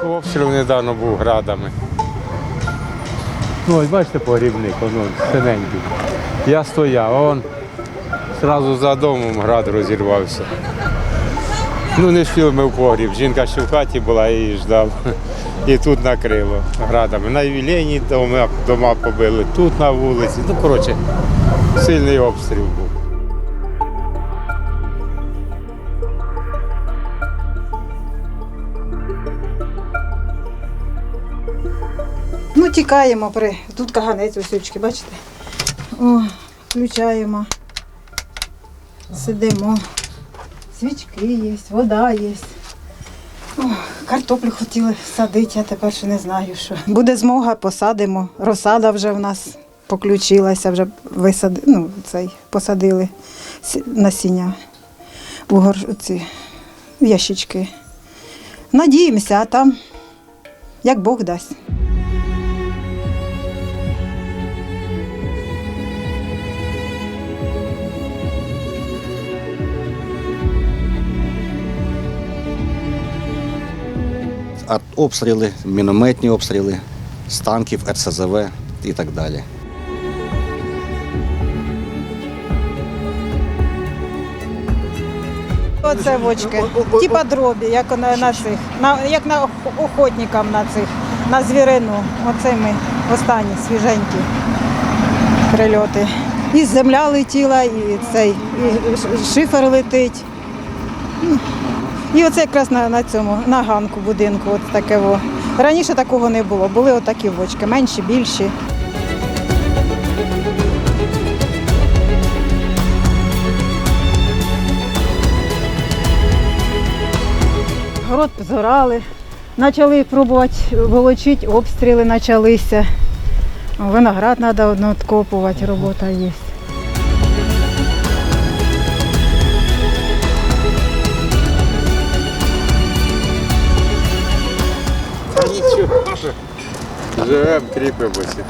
Обстріл недавно був градами. Ну, ось бачите погрібник, воно синенький. Я стояв, а он одразу за домом град розірвався. Ну, не встигли ми в погріб. Жінка ще в хаті була, я її ждав. І тут накрило градами. На ювілейні дома, дома побили, тут на вулиці. Ну, коротше, сильний обстріл був. Ну, тікаємо при. Тут каганець осючки, бачите? О, включаємо. Сидимо. Свічки є, вода є. О, картоплю хотіли садити, а тепер ще не знаю, що. Буде змога, посадимо. Розсада вже в нас поключилася, вже висади, ну, цей, посадили сі- насіння у гор, ці, в ящички. Надіємося, а там як Бог дасть. Артобстріли, мінометні обстріли, з танків, РСЗВ і так далі. Оце вочки, типа дробі, як на, на цих, на, як на охотникам на цих, на звірину. Оце ми останні свіженькі прильоти. І земля летіла, і цей, і шифер летить. І оце якраз на, на цьому, на ганку будинку, от таке во. Раніше такого не було, були отакі вочки, менші, більші. Город позорали, почали пробувати волочити, обстріли почалися. Виноград треба одно откопувати, робота є. Живемо, кріпимося.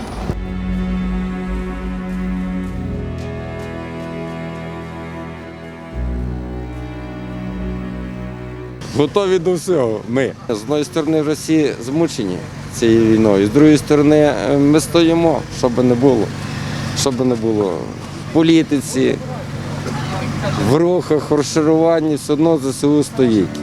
Готові до всього. Ми. З однієї сторони, вже всі змучені цією війною, з другої сторони, е, ми стоїмо, що би не було. Що би не було в політиці, в рухах, в розшаруванні, все одно ЗСУ стоїть.